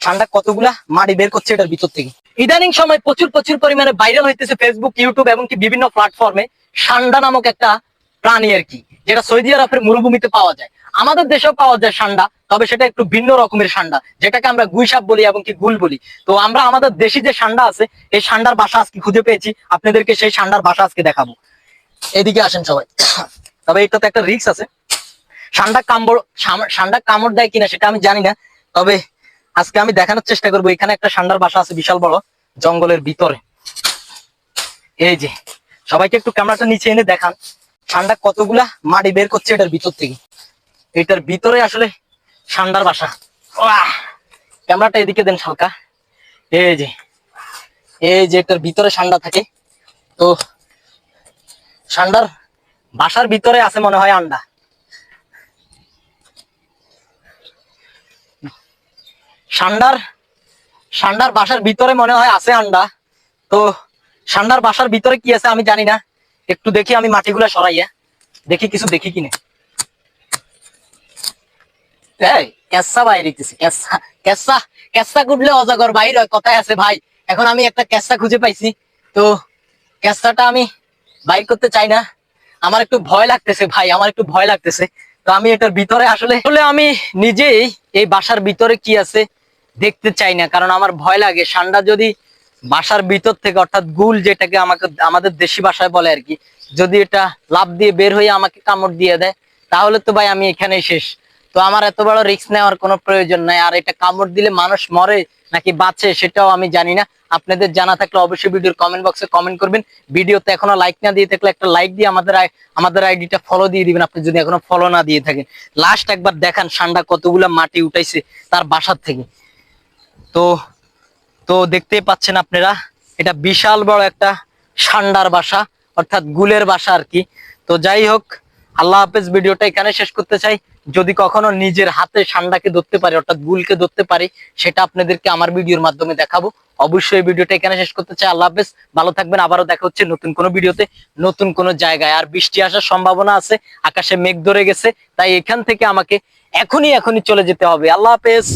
ঠান্ডা কতগুলা মাটি বের করছে এটার ভিতর থেকে? ইদানিং সময় প্রচুর প্রচুর পরিমাণে ভাইরাল হইতেছে ফেসবুক ইউটিউব এবং কি বিভিন্ন প্ল্যাটফর্মে সান্ডা নামক একটা প্রাণী আর কি, যেটা সৌদি আরবের মরুভূমিতে পাওয়া যায়। আমাদের দেশেও পাওয়া যায় সান্ডা, তবে সেটা একটু ভিন্ন রকমের সান্ডা, যেটাকে আমরা গুইসাপ বলি এবং কি গুল বলি। তো আমরা আমাদের দেশি যে সান্ডা আছে, এই সান্ডার বাসা আজকে খুঁজে পেয়েছি, আপনাদেরকে সেই সান্ডার বাসা আজকে দেখাবো। এদিকে আসেন সবাই। তবে এটাতে একটা রিস্ক আছে। সান্ডা কামড় সান্ডা কামড় দেয় কিনা সেটা আমি জানি না, তবে আজকে আমি দেখানোর চেষ্টা করব। এখানে একটা সান্ডার বাসা আছে বিশাল বড়, জঙ্গলের ভিতরে। এই যে, সবাইকে একটু ক্যামেরাটা নিচে এনে দেখান। সান্ডা কতগুলা মাটি বের করছে এটার ভিতর থেকে? এটার ভিতরে আসলে সান্ডার বাসা! ক্যামেরাটা এদিকে দেন হালকা। এই যে এই যে এটার ভিতরে সান্ডা থাকে। তো, সান্ডার বাসার ভিতরে আছে মনে হয় আন্ডা। সান্ডার সান্ডার বাসার ভিতরে মনে হয় আছে আন্ডা। তো সান্ডার বাসার ভিতরে কি আছে আমি জানি না। একটু দেখি আমি মাটিগুলা সরাইয়া। দেখি কিছু দেখি কিনে। কথায় আছে ভাই। এখন আমি একটা খুঁজে পাইছি। তো আমি করতে চাই না। আমার একটু ভয় লাগতেছে ভাই, আমার একটু ভয় লাগতেছে। তো আমি এটার ভিতরে আসলে আসলে আমি নিজেই এই বাসার ভিতরে কি আছে দেখতে চাই না, কারণ আমার ভয় লাগে। সান্ডা যদি বাসার ভিতর থেকে, অর্থাৎ গুল যেটাকে আমাকে, আমাদের দেশি ভাষায় বলে আর কি, যদি এটা লাভ দিয়ে বের হয়ে আমাকে কামড় দিয়ে দেয়, তাহলে তো ভাই আমি এখানেই শেষ। তো আমার এত বড় রিস্ক নেওয়ার কোনো প্রয়োজন নাই। আর এটা কামড় দিলে মানুষ মরে নাকি বাঁচে সেটাও আমি জানি না। আপনাদের জানা থাকলে অবশ্যই ভিডিওর কমেন্ট বক্সে কমেন্ট করবেন। ভিডিওতে এখনও লাইক না দিয়ে থাকলে একটা লাইক দিয়ে আমাদের আমাদের আইডিটা ফলো দিয়ে দিবেন। আপনি যদি এখনও ফলো না দিয়ে থাকেন। লাস্ট একবার দেখান সান্ডা কতগুলা মাটি উঠাইছে তার বাসার থেকে। তো তো দেখতেই পাচ্ছেন আপনারা, এটা বিশাল বড় একটা সান্ডার বাসা, অর্থাৎ গুলের বাসা আর কি। তো যাই হোক, আল্লাহ হাফেজ, ভিডিওটা এখানে শেষ করতে চাই। যদি কখনো নিজের হাতে সান্ডাকে ধরতে পারি, অর্থাৎ গুলকে ধরতে পারি, সেটা আপনাদেরকে আমার ভিডিওর মাধ্যমে দেখাবো। অবশ্যই ভিডিওটা এখানে শেষ করতে চাই। আল্লাহ হাফেজ, ভালো থাকবেন। আবারও দেখা হচ্ছে নতুন কোনো ভিডিওতে, নতুন কোনো জায়গায়। আর বৃষ্টি আসার সম্ভাবনা আছে, আকাশে মেঘ ধরে গেছে, তাই এখান থেকে আমাকে এখনই এখনই চলে যেতে হবে। আল্লাহ হাফেজ।